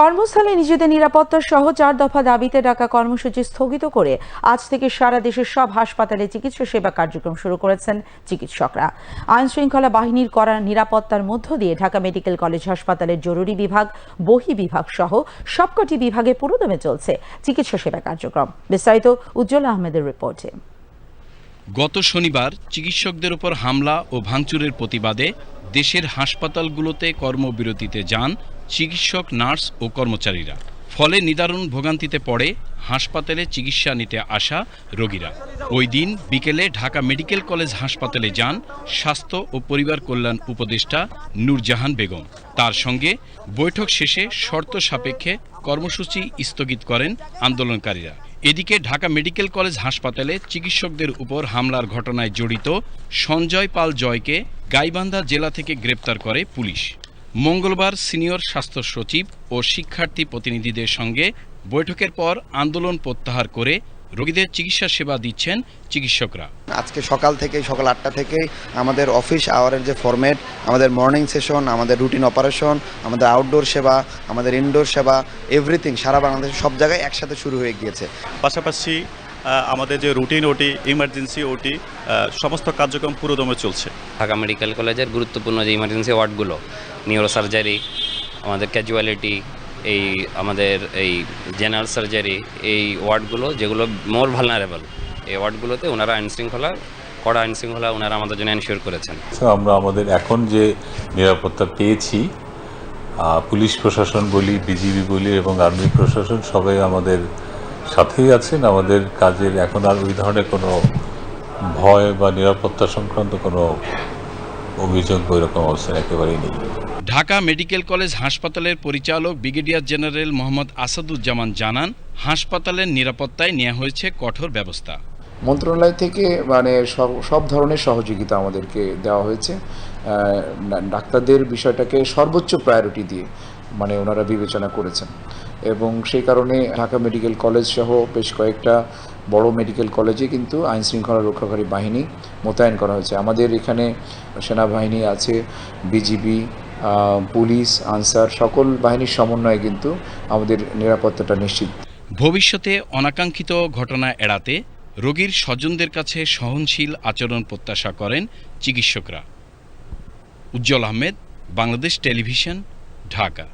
কর্মস্থলে নিজেদের নিরাপত্তা সহ চার দফা দাবিতে ডাকা কর্মসূচি স্থগিত করে আজ থেকে সারা দেশের সব হাসপাতালে চিকিৎসা সেবা কার্যক্রম শুরু করেছেন চিকিৎসকরা। আইন শৃঙ্খলা বাহিনীর করা নিরাপত্তার মধ্য দিয়ে ঢাকা মেডিকেল কলেজ হাসপাতালের জরুরি বিভাগ, বহি বিভাগ সহ সবকটি বিভাগে পুরোদমে চলছে চিকিৎসা সেবা কার্যক্রম। বিস্তারিত উজ্জ্বল আহমেদের রিপোর্টে। গত শনিবার চিকিৎসকদের ওপর হামলা ও ভাঙচুরের প্রতিবাদে দেশের হাসপাতালগুলোতে কর্মবিরতিতে যান চিকিৎসক, নার্স ও কর্মচারীরা। ফলে নিদারুণ ভোগান্তিতে পড়ে হাসপাতালে চিকিৎসা নিতে আসা রোগীরা। ওই দিন বিকেলে ঢাকা মেডিকেল কলেজ হাসপাতালে যান স্বাস্থ্য ও পরিবার কল্যাণ উপদেষ্টা নূরজাহান বেগম। তার সঙ্গে বৈঠক শেষে শর্ত সাপেক্ষে কর্মসূচি স্থগিত করেন আন্দোলনকারীরা। এদিকে ঢাকা মেডিকেল কলেজ হাসপাতালে চিকিৎসকদের উপর হামলার ঘটনায় জড়িত সঞ্জয় পাল জয়কে গাইবান্ধা জেলা থেকে গ্রেপ্তার করে পুলিশ। মঙ্গলবার সিনিয়র স্বাস্থ্য সচিব ও শিক্ষার্থী প্রতিনিধিদের সঙ্গে বৈঠকের পর আন্দোলন প্রত্যাহার করে রোগীদের চিকিৎসা সেবা দিচ্ছেন চিকিৎসকরা। আজকে সকাল থেকে সকাল আটটা থেকে আমাদের অফিস আওয়ারের যে ফরম্যাট আমাদের মর্নিং সেশন আমাদের রুটিন অপারেশন আমাদের আউটডোর সেবা আমাদের ইনডোর সেবা এভরিথিং সারা বাংলাদেশে সব জায়গায় একসাথে শুরু হয়ে গিয়েছে। পাশাপাশি আমাদের যে রুটিন ওটি ইমার্জেন্সি ওটি সমস্ত কার্যক্রম পুরোদমে চলছে। ঢাকা মেডিকেল কলেজের গুরুত্বপূর্ণ যে ইমার্জেন্সি ওয়ার্ডগুলো নিউরোসার্জারি আমাদের ক্যাজুয়ালিটি এই আমাদের এই জেনারেল সার্জারি এই ওয়ার্ডগুলো যেগুলো মোর ভালনারেবল এই ওয়ার্ডগুলোতে ওনারা আইনশৃঙ্খলা কড়া আইনশৃঙ্খলা ওনারা আমাদের জন্য এনশিওর করেছেন। আমরা আমাদের এখন যে নিরাপত্তা পেয়েছি পুলিশ প্রশাসন বলি, বিজিবি বলি এবং আর্মি প্রশাসন সবাই আমাদের সাথেই আছেন। আমাদের কাজের এখন আর ওই ধরনের কোনো ভয় বা নিরাপত্তা সংক্রান্ত কোনো অভিযোগ বা এরকম অবস্থা একেবারেই নেই। ঢাকা মেডিকেল কলেজ হাসপাতালের পরিচালক ব্রিগেডিয়ার জেনারেল মোহাম্মদ আসাদুজ্জামান জানান হাসপাতালের নিরাপত্তায় নেওয়া হয়েছে কঠোর ব্যবস্থা। মন্ত্রণালয় থেকে মানে সব সব ধরনের সহযোগিতা আমাদেরকে দেওয়া হয়েছে। ডাক্তারদের বিষয়টাকে সর্বোচ্চ প্রায়োরিটি দিয়ে মানে ওনারা বিবেচনা করেছেন। এবং সেই কারণে ঢাকা মেডিকেল কলেজ সহ বেশ কয়েকটা বড় মেডিকেল কলেজে কিন্তু আইন শৃঙ্খলা রক্ষাকারী বাহিনী মোতায়েন করা হয়েছে। আমাদের এখানে সেনাবাহিনী আছে বিজিবি পুলিশ, আনসার সকল বাহিনীর সমন্বয়ে কিন্তু আমাদের নিরাপত্তাটা নিশ্চিত। ভবিষ্যতে অনাকাঙ্ক্ষিত ঘটনা এড়াতে রোগীর স্বজনদের কাছে সহনশীল আচরণ প্রত্যাশা করেন চিকিৎসকরা। উজ্জ্বল আহমেদ, বাংলাদেশ টেলিভিশন, ঢাকা।